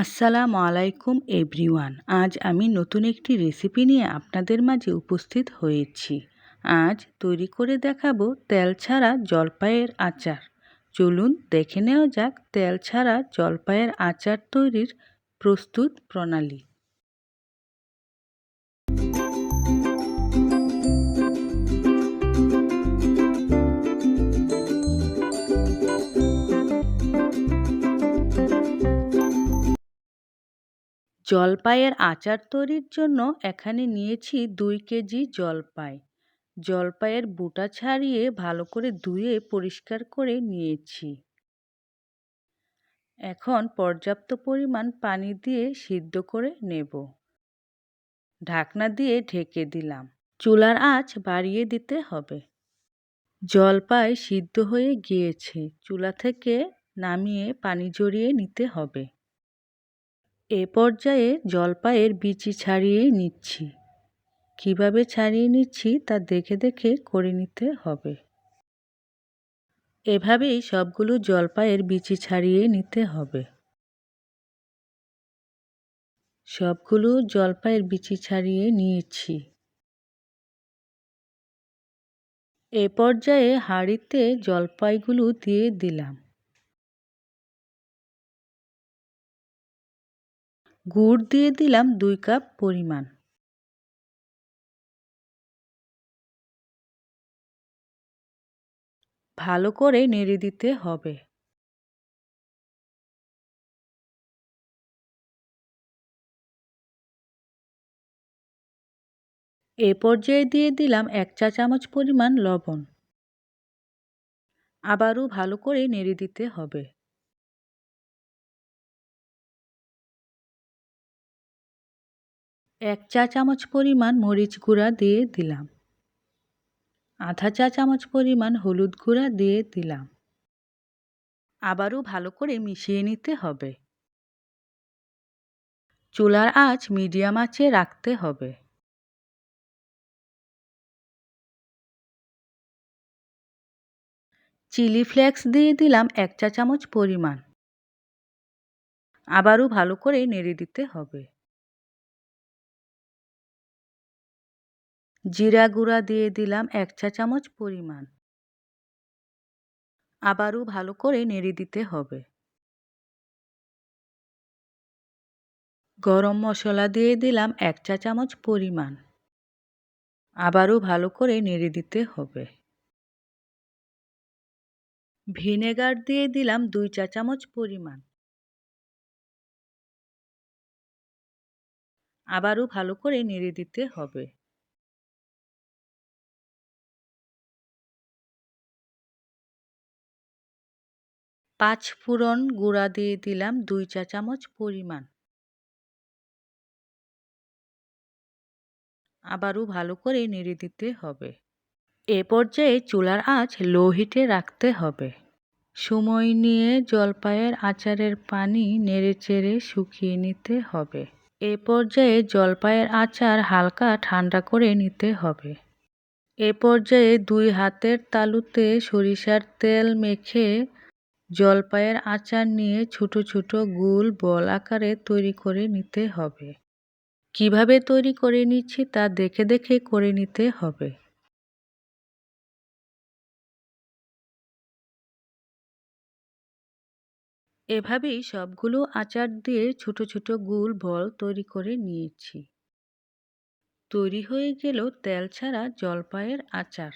আসসালামু আলাইকুম এভরিওয়ান। আজ আমি নতুন একটি রেসিপি নিয়ে আপনাদের মাঝে উপস্থিত হয়েছি। আজ তৈরি করে দেখাবো তেল ছাড়া জলপাইয়ের আচার। চলুন দেখে নেওয়া যাক তেল ছাড়া জলপাইয়ের আচার তৈরির প্রস্তুত প্রণালী। জলপাইয়ের আচার তৈরির জন্য এখানে নিয়েছি দুই কেজি জলপাই। জলপাইয়ের বুটা ছাড়িয়ে ভালো করে ধুয়ে পরিষ্কার করে নিয়েছি। এখন পর্যাপ্ত পরিমাণ পানি দিয়ে সিদ্ধ করে নেব। ঢাকনা দিয়ে ঢেকে দিলাম। চুলার আঁচ বাড়িয়ে দিতে হবে। জলপাই সিদ্ধ হয়ে গিয়েছে। চুলা থেকে নামিয়ে পানি জড়িয়ে নিতে হবে। এ পর্যায়ে জলপাইয়ের বিচি ছাড়িয়ে নিচ্ছি। কীভাবে ছাড়িয়ে নিচ্ছি তা দেখে দেখে করে নিতে হবে। এভাবেই সবগুলো জলপাইয়ের বিচি ছাড়িয়ে নিতে হবে। সবগুলো জলপাইয়ের বিচি ছাড়িয়ে নিয়েছি। এ পর্যায়ে হাঁড়িতে জলপাইগুলো দিয়ে দিলাম। গুড় দিয়ে দিলাম দুই কাপ পরিমাণ। ভালো করে নেড়ে দিতে হবে। এ পর্যায়ে দিয়ে দিলাম এক চা চামচ পরিমাণ লবণ। আবারও ভালো করে নেড়ে দিতে হবে। এক চা চামচ পরিমাণ মরিচ গুঁড়া দিয়ে দিলাম। আধা চা চামচ পরিমাণ হলুদ গুঁড়া দিয়ে দিলাম। আবারও ভালো করে মিশিয়ে নিতে হবে। চুলার আঁচ মিডিয়াম আঁচে রাখতে হবে। চিলি ফ্লেক্স দিয়ে দিলাম এক চা চামচ পরিমাণ। আবারও ভালো করে নেড়ে দিতে হবে। জিরা গুঁড়া দিয়ে দিলাম এক চা চামচ পরিমাণ। আবারও ভালো করে নেড়ে দিতে হবে। গরম মশলা দিয়ে দিলাম এক চা চামচ পরিমাণ। আবারও ভালো করে নেড়ে দিতে হবে। ভিনেগার দিয়ে দিলাম দুই চা চামচ পরিমাণ। আবারও ভালো করে নেড়ে দিতে হবে। পাঁচ ফোড়ন গুঁড়া দিয়ে দিলাম দুই চা চামচ পরিমাণ। আবারও ভালো করে নেড়ে দিতে হবে। এ পর্যায়ে চুলার আঁচ লো হিটে রাখতে হবে। সময় নিয়ে জলপাইয়ের আচারের পানি নেড়ে চেড়ে শুকিয়ে নিতে হবে। এ পর্যায়ে জলপাইয়ের আচার হালকা ঠান্ডা করে নিতে হবে। এ পর্যায়ে দুই হাতের তালুতে সরিষার তেল মেখে জলপাইয়ের আচার নিয়ে ছোট ছোট গোল বল আকারে তৈরি করে নিতে হবে। কীভাবে তৈরি করে নিচ্ছি তা দেখে দেখে করে নিতে হবে। এভাবেই সবগুলো আচার দিয়ে ছোট ছোট গোল বল তৈরি করে নিয়েছি। তৈরি হয়ে গেল তেল ছাড়া জলপাইয়ের আচার।